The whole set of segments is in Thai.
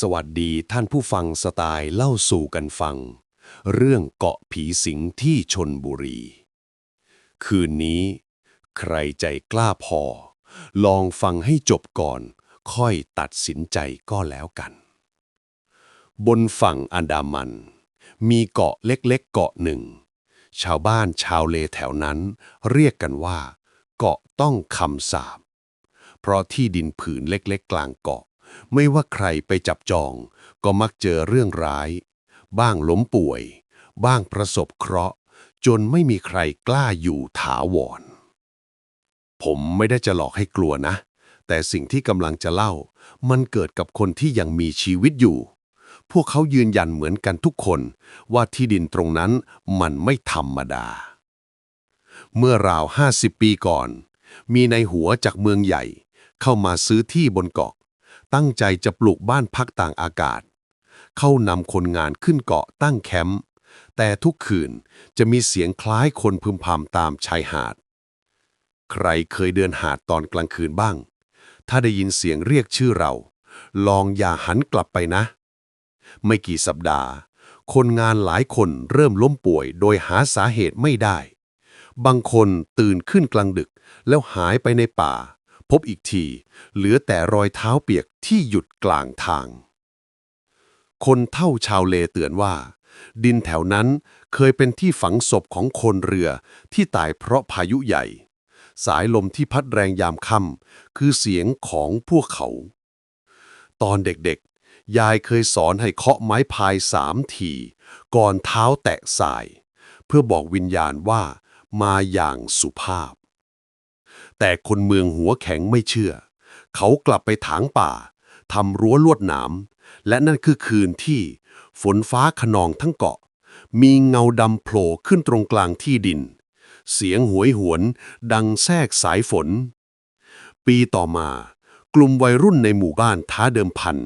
สวัสดีท่านผู้ฟังสไตล์เล่าสู่กันฟัง เรื่องเกาะผีสิงที่ชนบุรี คืนนี้ ใครใจกล้าพอ ลองฟังให้จบก่อน ค่อยตัดสินใจก็แล้วกัน บนฝั่งอันดามัน มีเกาะเล็กๆเกาะหนึ่ง ชาวบ้านชาวเลแถวนั้น เรียกกันว่า เกาะต้องคำสาบเพราะที่ดินผืนเล็กๆกลางเกาะ ไม่ว่าใครไปจับจอง ก็มักเจอเรื่องร้าย บ้างล้มป่วย บ้างประสบเคราะห์ จนไม่มีใครกล้าอยู่ถาวร ผมไม่ได้จะหลอกให้กลัวนะ แต่สิ่งที่กำลังจะเล่า มันเกิดกับคนที่ยังมีชีวิตอยู่ พวกเขายืนยันเหมือนกันทุกคน ว่าที่ดินตรงนั้นมันไม่ธรรมดา เมื่อราว 50 ปีก่อน มีในหัวจากเมืองใหญ่ เข้ามาซื้อที่บนเกาะ ตั้งใจจะปลูกบ้านพักต่างอากาศ เข้านำคนงานขึ้นเกาะตั้งแคมป์แต่ทุกคืนจะมีเสียงคล้ายคนพึมพำตามชายหาด ใครเคยเดินหาดตอนกลางคืนบ้าง ถ้าได้ยินเสียงเรียกชื่อเรา ลองอย่าหันกลับไปนะ ไม่กี่สัปดาห์ คนงานหลายคนเริ่มล้มป่วยโดยหาสาเหตุไม่ได้ บางคนตื่นขึ้นกลางดึกแล้วหายไปในป่า พบอีกที เหลือแต่รอยเท้าเปียกที่หยุดกลางทาง คนเท่าชาวเลเตือนว่า ดินแถวนั้นเคยเป็นที่ฝังศพของคนเรือที่ตายเพราะพายุใหญ่ สายลมที่พัดแรงยามค่ำคือเสียงของพวกเขา ตอนเด็กๆ ยายเคยสอนให้เคาะไม้พายสามทีก่อนเท้าแตะทราย เพื่อบอกวิญญาณว่ามาอย่างสุภาพ แต่คนเมืองหัวแข็งไม่เชื่อ เขากลับไปถางป่าทำรั้วลวดหนาม และนั่นคือคืนที่ฝนฟ้าขนองทั้งเกาะ มีเงาดำโผล่ขึ้นตรงกลางที่ดิน เสียงหวยหวนดังแทรกสายฝน ปีต่อมา กลุ่มวัยรุ่นในหมู่บ้านท้าเดิมพัน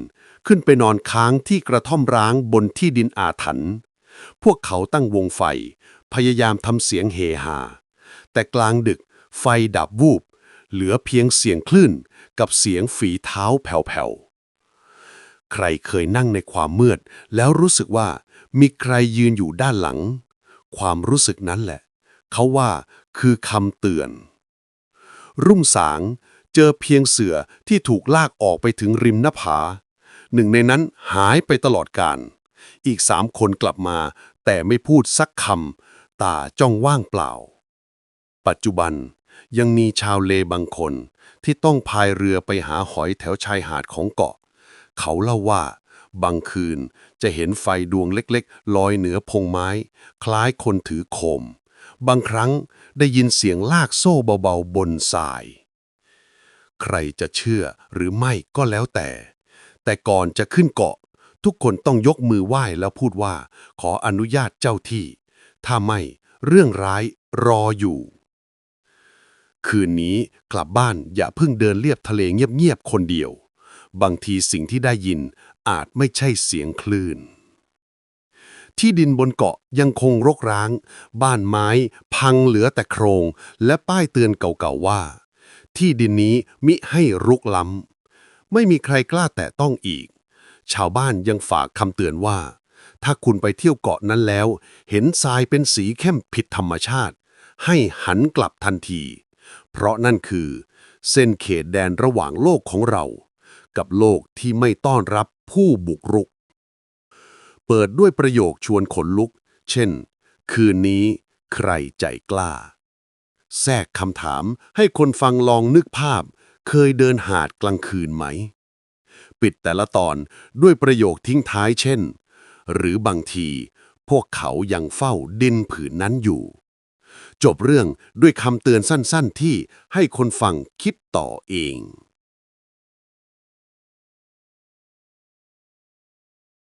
ขึ้นไปนอนค้างที่กระท่อมร้างบนที่ดินอาถรรพ์พวกเขาตั้งวงไฟ พยายามทำเสียงเฮฮาแต่กลางดึก ไฟดับวูบ เหลือเพียงเสียงคลื่นกับเสียงฝีเท้าแผ่วๆ ใครเคยนั่งในความมืด แล้วรู้สึกว่ามีใครยืนอยู่ด้านหลัง ความรู้สึกนั้นแหละ เขาว่าคือคำเตือน รุ่งสางเจอเพียงเสือที่ถูกลากออกไปถึงริมหน้าผา หนึ่งในนั้นหายไปตลอดการ อีกสามคนกลับมา แต่ไม่พูดสักคำตาจ้องว่างเปล่า ปัจจุบัน ยังมีชาวเลบางคน ที่ต้องพายเรือไปหาหอยแถวชายหาดของเกาะ เขาเล่าว่า บางคืนจะเห็นไฟดวงเล็กๆ ลอยเหนือพงไม้ คล้ายคนถือโคม บางครั้งได้ยินเสียงลากโซ่เบาๆบนทราย ใครจะเชื่อหรือไม่ก็แล้วแต่ แต่ก่อนจะขึ้นเกาะ ทุกคนต้องยกมือไหว้แล้วพูดว่า ขออนุญาตเจ้าที่ ถ้าไม่เรื่องร้ายรออยู่ คืนนี้กลับบ้านอย่าเพิ่งเดินเลียบทะเลเงียบๆคนเดียว บางทีสิ่งที่ได้ยินอาจไม่ใช่เสียงคลื่น ที่ดินบนเกาะยังคงรกร้าง บ้านไม้พังเหลือแต่โครง และป้ายเตือนเก่าๆว่า ที่ดินนี้มิให้รุกล้ำ ไม่มีใครกล้าแตะต้องอีก ชาวบ้านยังฝากคำเตือนว่า ถ้าคุณไปเที่ยวเกาะนั้นแล้ว เห็นทรายเป็นสีเข้มผิดธรรมชาติ ให้หันกลับทันที เพราะนั่นคือ เส้นเขตแดนระหว่างโลกของเรา กับโลกที่ไม่ต้อนรับผู้บุกรุก เปิดด้วยประโยคชวนขนลุก เช่น คืนนี้ใครใจกล้า แทรกคำถามให้คนฟังลองนึกภาพ เคยเดินหาดกลางคืนไหม ปิดแต่ละตอนด้วยประโยคทิ้งท้ายเช่น หรือบางทีพวกเขายังเฝ้าดินผืนนั้นอยู่ จบเรื่องด้วยคำเตือนสั้นๆที่ให้คนฟังคิดต่อเอง